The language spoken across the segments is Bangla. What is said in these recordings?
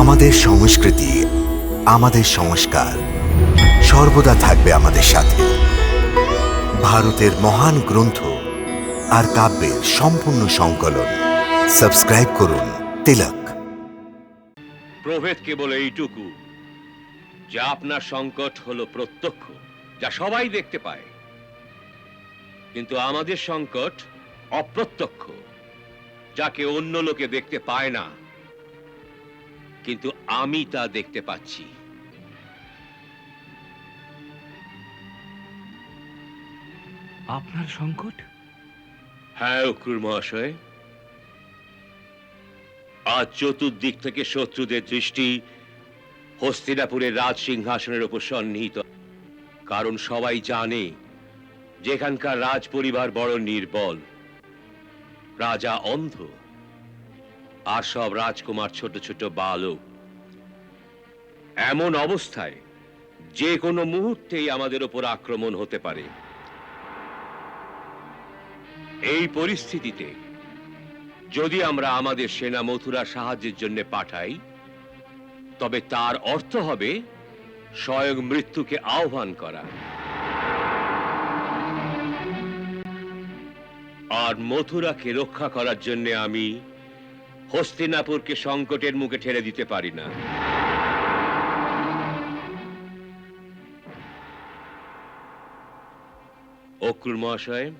আমাদের সংস্কৃতি, আমাদের সংস্কার সর্বদা থাকবে আমাদের সাথে। ভারতের মহান গ্রন্থ আর কাব্যের সম্পূর্ণ সংকলন। সাবস্ক্রাইব করুন তিলক। প্রভেদ কেবল এইটুকু, যা আপনার সংকট হলো প্রত্যক্ষ, যা সবাই দেখতে পায়। কিন্তু আমাদের সংকট অপ্রত্যক্ষ, যাকে অন্য লোকে দেখতে পায় না। কিন্তু আমি তা দেখতে পাচ্ছি। আপনার সংকট? হ্যাঁ অক্রুর মহাশয়। আজ চতুর্দিক থেকে শত্রুদের দৃষ্টি হস্তিনাপুরের রাজ সিংহাসনের উপর সন্নিহিত। কারণ সবাই জানে যেখানকার রাজ পরিবার বড় নির্বল। রাজা অন্ধ। আর সব রাজকুমার ছোট ছোট বালক। এমন অবস্থায় যে কোনো মুহূর্তেই আমাদের উপর আক্রমণ হতে পারে। এই পরিস্থিতিতে যদি আমরা আমাদের সেনা মথুরা সাহায্যের জন্য পাঠাই, তবে তার অর্থ হবে স্বয়ং মৃত্যুকে আহ্বান করা। আর মথুরাকে রক্ষা করার জন্য আমি হস্তিনাপুরকে সংকটের মুখে ঠেলে দিতে পারি না। অক্রুর মহাশয়,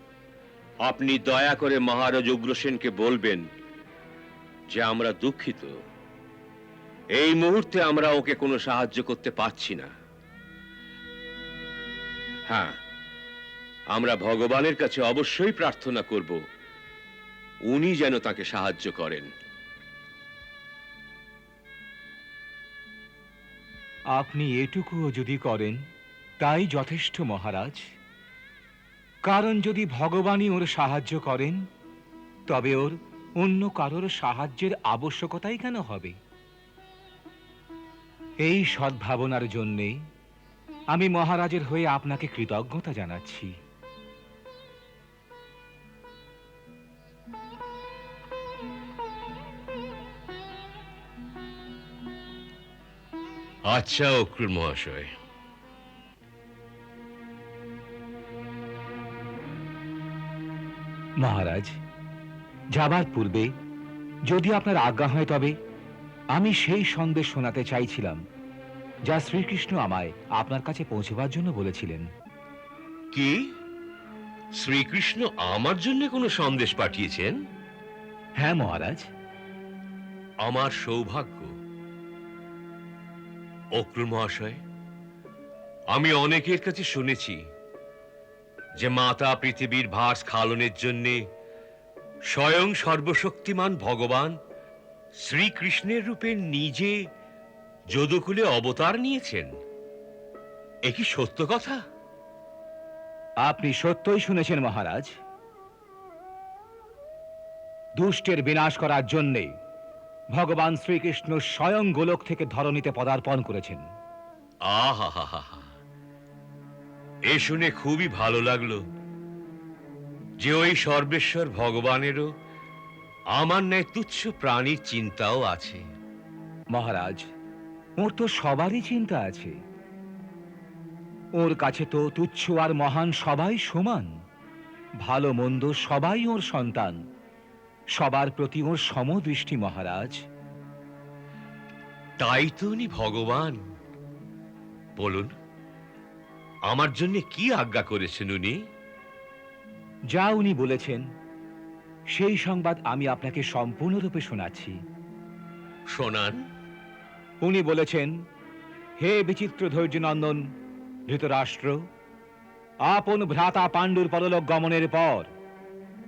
আপনি দয়া করে মহারাজ উগ্রসেনকে বলবেন যে আমরা দুঃখিত। এই মুহূর্তে আমরা ওকে কোনো সাহায্য করতে পারছি না। হ্যাঁ আমরা ভগবানের কাছে অবশ্যই প্রার্থনা করব। উনি যেন তাকে সাহায্য করেন। আপনি এটুকুও যদি করেন, তাই যথেষ্ট, মহারাজ। কারণ যদি ভগবানই ওর সাহায্য করেন, তবে ওর অন্য কারোর সাহায্যের আবশ্যকতাই কেন হবে? এই সদ্ভাবনার জন্যে আমি মহারাজের হয়ে আপনাকে কৃতজ্ঞতা জানাচ্ছি। আচ্ছা অক্রুর মহাশয়। মহারাজ যাবার পূর্বে যদি আপনার আজ্ঞা হয় তবে আমি সেই সন্দেশ শোনাতে চাইছিলাম যা শ্রীকৃষ্ণ আমায় আপনার কাছে পৌঁছবার জন্য বলেছিলেন। কি? শ্রীকৃষ্ণ আমার জন্য কোনো সন্দেশ পাঠিয়েছেন? হ্যাঁ মহারাজ। আমার সৌভাগ্য অক্রুর মহাশয়, আমি অনেকের কাছে শুনেছি যে মাতা পৃথিবীর ভার স্খালনের জন্য স্বয়ং সর্বশক্তিমান ভগবান শ্রীকৃষ্ণের রূপে নিজে যদুকুলে অবতার নিয়েছেন। এ কি সত্য কথা? আপনি সত্যই শুনেছেন মহারাজ। দুষ্টের বিনাশ করার জন্যে ভগবান শ্রীকৃষ্ণ স্বয়ং গোলক থেকে ধরণীতে পদার্পণ করেছেন। আহা এ শুনে খুবই ভালো লাগল যে ওই সর্বেশ্বর ভগবানেরও আমার ন্যায় তুচ্ছ প্রাণীর চিন্তাও আছে। মহারাজ ওর তো সবারই চিন্তা আছে। ওর কাছে তো তুচ্ছ আর মহান সবাই সমান। ভালো মন্দ সবাই ওর সন্তান। সবার প্রতি ওর সমদৃষ্টি মহারাজ। তাই তো উনি ভগবান। বলুন আমার জন্য কি আজ্ঞা করেছেন উনি? যা উনি বলেছেন সেই সংবাদ আমি আপনাকে সম্পূর্ণরূপে শোনাচ্ছি। শোনান। উনি বলেছেন হে বিচিত্র ধৈর্যনন্দন ধৃতরাষ্ট্র আপন ভ্রাতা পাণ্ডুর পরলোক গমনের পর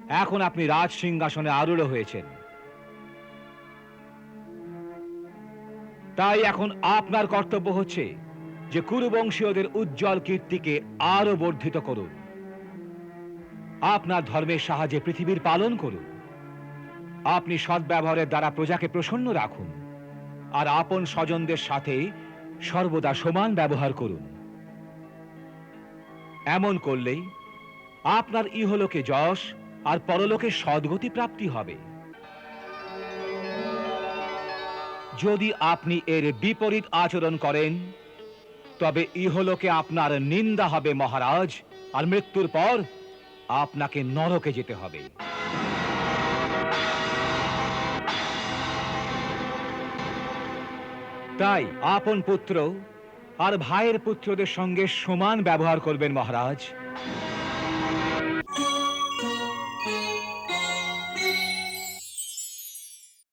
এখন আপনি রাজ সিংহাসনে আরূঢ় হয়েছেন। তাই এখন আপনার কর্তব্য হচ্ছে যে কুরুবংশীয়দের উজ্জ্বল কীর্তিকে আরও বর্ধিত করুন। আপনার ধর্মের সাহায্যে পৃথিবীর পালন করুন। আপনি সদ্ব্যবহারের দ্বারা প্রজাকে প্রসন্ন রাখুন। আর আপন স্বজনদের সাথে সর্বদা সমান ব্যবহার করুন। এমন করলেই আপনার ইহলোকে যশ আর পরলোকে সদ্গতি প্রাপ্তি হবে। যদি আপনি এর বিপরীত আচরণ করেন, তবে ইহলোকে আপনার নিন্দা হবে মহারাজ, আর মৃত্যুর পর আপনাকে নরকে যেতে হবে। তাই আপন পুত্র আর ভাইয়ের পুত্রদের সঙ্গে সমান ব্যবহার করবেন মহারাজ।